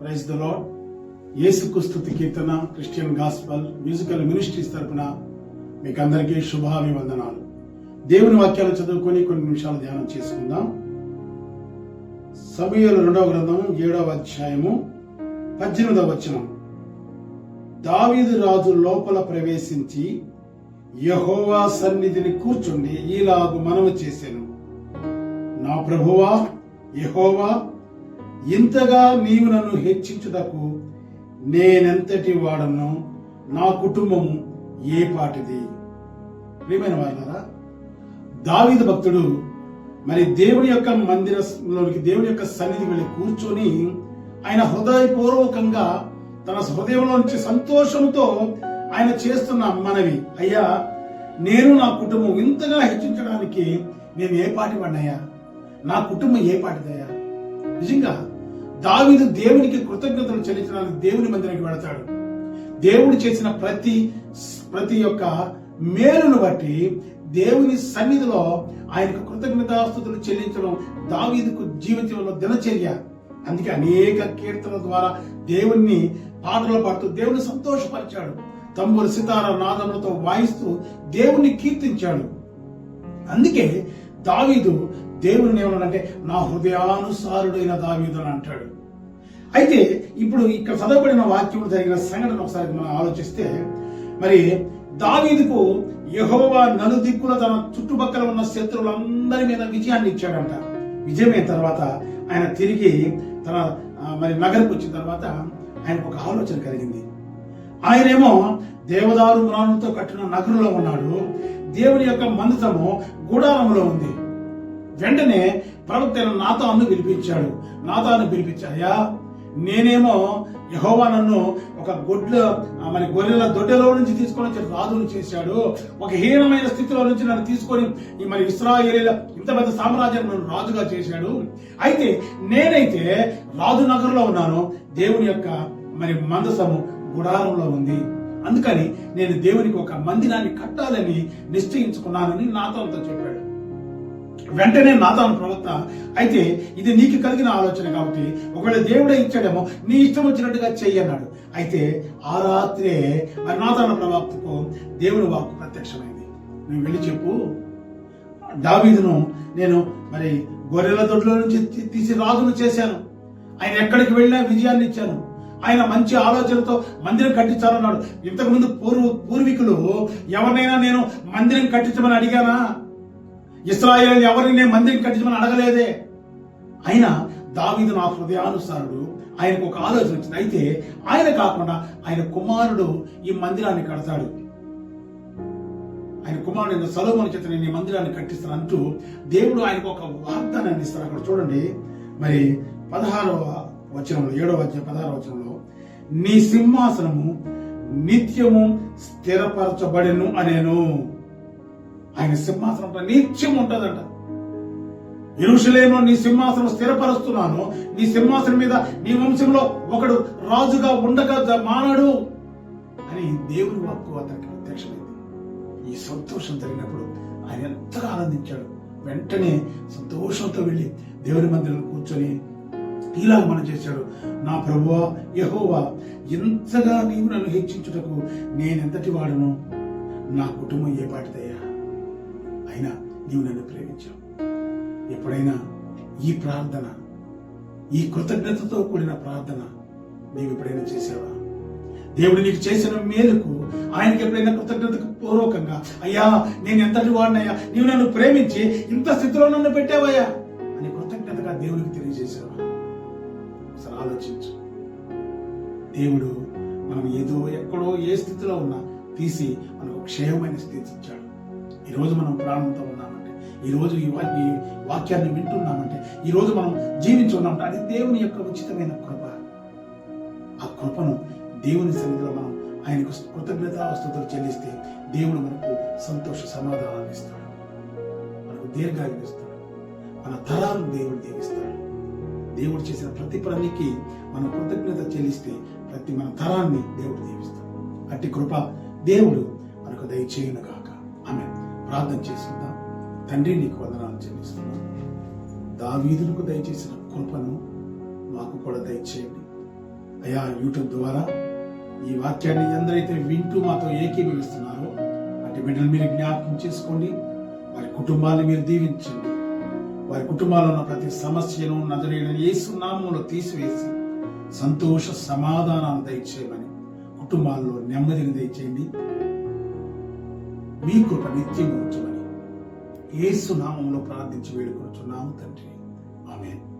Praise the lord యేసుక్రీస్తు కీర్తన Christian gospel musical ministries తరపున మీకు అందరికీ శుభాభివందనాలు. దేవుని వాక్యాలు చదువుకొని కొన్ని నిమిషాలు ధ్యానం చేసుకుందాం. సమయలు రెండవ గ్రంథం ఏడవ అధ్యాయము పద్దెనిమిదవ వచనం. దావీదు రాజు లోపల ప్రవేశించి యహోవా సన్నిధిని కూర్చుండి ఈలాగు మనము చేశాను నా ప్రభువా యహోవా ఇంతగా నీవు నన్ను హెచ్చించుటకు నేనెంతటి వాడను నా కుటుంబము ఏ పాటిది? ప్రియమైన వారినారా దావిద భక్తుడు మరి దేవుని యొక్క మందిరంలోనికి దేవుని యొక్క సన్నిధి వెళ్ళి కూర్చొని ఆయన హృదయపూర్వకంగా తన హృదయంలో నుంచి సంతోషంతో ఆయన చేస్తున్న మనవి అయ్యా నేను నా కుటుంబం ఇంతగా హెచ్చించడానికి నేను ఏ పాటి వాడినయ్యా నా కుటుంబం ఏ పాటిదయ్యా? నిజంగా దావిదు దేవునికి కృతజ్ఞతలు చెల్లించడానికి దేవుని మందిరానికి వెళతాడు. దేవుడు చేసిన ప్రతి ప్రతి యొక్క మేలును బట్టి దేవుని సన్నిధిలో ఆయనకు కృతజ్ఞతాస్తుతులు చెల్లించడం దావీదుకు జీవితంలో దినచర్య. అందుకే అనేక కీర్తనల ద్వారా దేవుణ్ణి పాటలు పాడుతూ దేవుని సంతోషపరిచాడు. తమ్ముడు సితార నాదములతో వాయిస్తూ దేవుణ్ణి కీర్తించాడు. అందుకే దావీదు దేవుని ఏమన్నాడంటే నా హృదయానుసారుడైన దావీదు అని అంటాడు. అయితే ఇప్పుడు ఇక్కడ చదవబడిన వాక్యంలో జరిగిన సంఘటన ఒకసారి మనం ఆలోచిస్తే మరి దావీదుకు యహోవా నలుదిక్కుల తన చుట్టుపక్కల ఉన్న శత్రువులందరి మీద విజయాన్ని ఇచ్చాడంట. విజయమైన తర్వాత ఆయన తిరిగి తన మరి నగరకు వచ్చిన తర్వాత ఆయనకు ఒక ఆలోచన కలిగింది. ఆయనేమో దేవదారు మ్రాణులతో కట్టిన నగరులో ఉన్నాడు. దేవుని యొక్క మందితము గుడారంలో ఉంది. వెంటనే ప్రవక్త నాతాను పిలిపించాడు. నాతాను పిలిపించాయా నేనేమో యహోవా నన్ను ఒక గొడ్ల మన మరి గొర్రెల దొడ్డలో నుంచి తీసుకొని వచ్చి రాజును చేశాడు. ఒక హీనమైన స్థితిలో నుంచి నన్ను తీసుకొని ఈ మరి ఇస్రాయేలీల ఇంత పెద్ద సామ్రాజ్యం నన్ను రాజుగా చేశాడు. అయితే నేనైతే రాజు నగరంలో ఉన్నాను. దేవుని యొక్క మరి మందసము గుడారంలో ఉంది. అందుకని నేను దేవునికి ఒక మందిరాన్ని కట్టాలని నిశ్చయించుకున్నానని నాతో అంతా చెప్పాడు. వెంటనే నాదాను ప్రవక్త అయితే ఇది నీకు కలిగిన ఆలోచన కాబట్టి ఒకవేళ దేవుడే ఇచ్చాడేమో నీ ఇష్టం వచ్చినట్టుగా చెయ్యి అన్నాడు. అయితే ఆ రాత్రే మరి నాదాన ప్రవక్తకు దేవుని వాక్కు ప్రత్యక్షమైంది. నువ్వు వెళ్ళి చెప్పు. దావీదును నేను మరి గొర్రెల దొడ్లో నుంచి తీసి రాజును చేశాను. ఆయన ఎక్కడికి వెళ్ళినా విజయాన్ని ఇచ్చాను. ఆయన మంచి ఆలోచనతో మందిరం కట్టించాలన్నాడు ఇంతకుముందు పూర్వ పూర్వీకులు ఎవరినైనా నేను మందిరం కట్టించమని అడిగానా? ఇస్రాయేల్ ఎవరిని నేను మందిరం కట్టించమని అడగలేదే. అయినా దావీదు నా హృదయానుసారుడు ఆయనకు ఒక ఆలోచన వచ్చింది. అయితే ఆయన కాకుండా ఆయన కుమారుడు ఈ మందిరాన్ని కడతాడు. ఆయన కుమారుడు సలోమని చేత నేను ఈ మందిరాన్ని కట్టిస్తాను అంటూ దేవుడు ఆయనకు ఒక వాగ్దానాన్ని ఇస్తారు అక్కడ చూడండి. మరి పదహారవ వచనంలో ఏడవ వచనం పదహారవ వచనంలో నీ సింహాసనము నిత్యము స్థిరపరచబడెను అనేను. ఆయన సింహాసనం నిత్యం ఉంటదంట. ఎరుషలేమో నీ సింహాసనం స్థిరపరుస్తున్నాను. నీ సింహాసనం మీద నీ వంశంలో ఒకడు రాజుగా ఉండక మానడు. అని దేవుని వాక్కు అతనికి ప్రత్యక్షమైంది. ఈ సంతోషం జరిగినప్పుడు ఆయన ఎంతగా ఆనందించాడు. వెంటనే సంతోషంతో వెళ్ళి దేవుని మందిరం కూర్చొని ఇలా మనం చేశాడు. నా ప్రభువా యహోవా ఎంతగా నీవు నన్ను హెచ్చించుటకు నేనెంతటి వాడను? నా కుటుంబం ఏ పాటిదే? అయినా నీవు నన్ను ప్రేమించావు. ఎప్పుడైనా ఈ ప్రార్థన ఈ కృతజ్ఞతతో కూడిన ప్రార్థన నీవు ఎప్పుడైనా చేసావా దేవుడు నీకు చేసిన మేలుకు ఆయనకి ఎప్పుడైనా కృతజ్ఞతకు పూర్వకంగా అయ్యా నేను ఎంతటి వాడినయ్యా? నీవు నన్ను ప్రేమించి ఇంత స్థితిలో నన్ను పెట్టావయ్యా? అని కృతజ్ఞతగా దేవునికి తెలియజేసావా ఒకసారి ఆలోచించు. దేవుడు మనం ఏదో ఎక్కడో ఏ స్థితిలో ఉన్నా తీసి మనకు క్షేమమైన స్థితి ఇచ్చాడు ఈరోజు మనం ప్రాణంతో ఉన్నామంటే ఈరోజు ఈ వా- ఈ వాక్యాన్ని వింటున్నామంటే ఈరోజు మనం జీవించున్నామంటే అది దేవుని యొక్క ఉచితమైన కృప. ఆ కృపను దేవుని సన్నిధిలో మనం ఆయనకు కృతజ్ఞతావస్థతో చెల్లిస్తే దేవుడు మనకు సంతోష సమాధానాన్ని ఇస్తాడు. మనకు దీర్ఘాయువు ఇస్తాడు. మన తరాలు దేవుడు దీవిస్తాడు. దేవుడు చేసిన ప్రతి పనికి మనం కృతజ్ఞత చెల్లిస్తే ప్రతి మన తరాన్ని దేవుడు దీవిస్తాడు. అట్టి కృప దేవుడు మనకు దయచేయను గాక ప్రార్థన చేసుకుందాం తండ్రి నీకు వందనాలు చెల్లిస్తున్నాం. దావీదులకు దయచేసిన కృపను మాకు కూడా దయచేయండి. అయా యూట్యూబ్ ద్వారా ఈ వాక్యాన్ని ఎందరైతే వింటూ మాతో ఏకీభవిస్తున్నారో అటు బిడ్డలు మీరు జ్ఞాపకం చేసుకోండి. వారి కుటుంబాన్ని మీరు దీవించండి. వారి కుటుంబాల్లో ఉన్న ప్రతి సమస్యను నజరైన ఏసునామంలో తీసివేసి సంతోష సమాధానాలు దయచేయమని కుటుంబాల్లో నెమ్మదిని దయచేయండి. మీ కృప నిత్యం ఉంచమని. యేసు నామంలో ప్రార్థించి వేడుకొచ్చున్నాము తండ్రి. ఆమె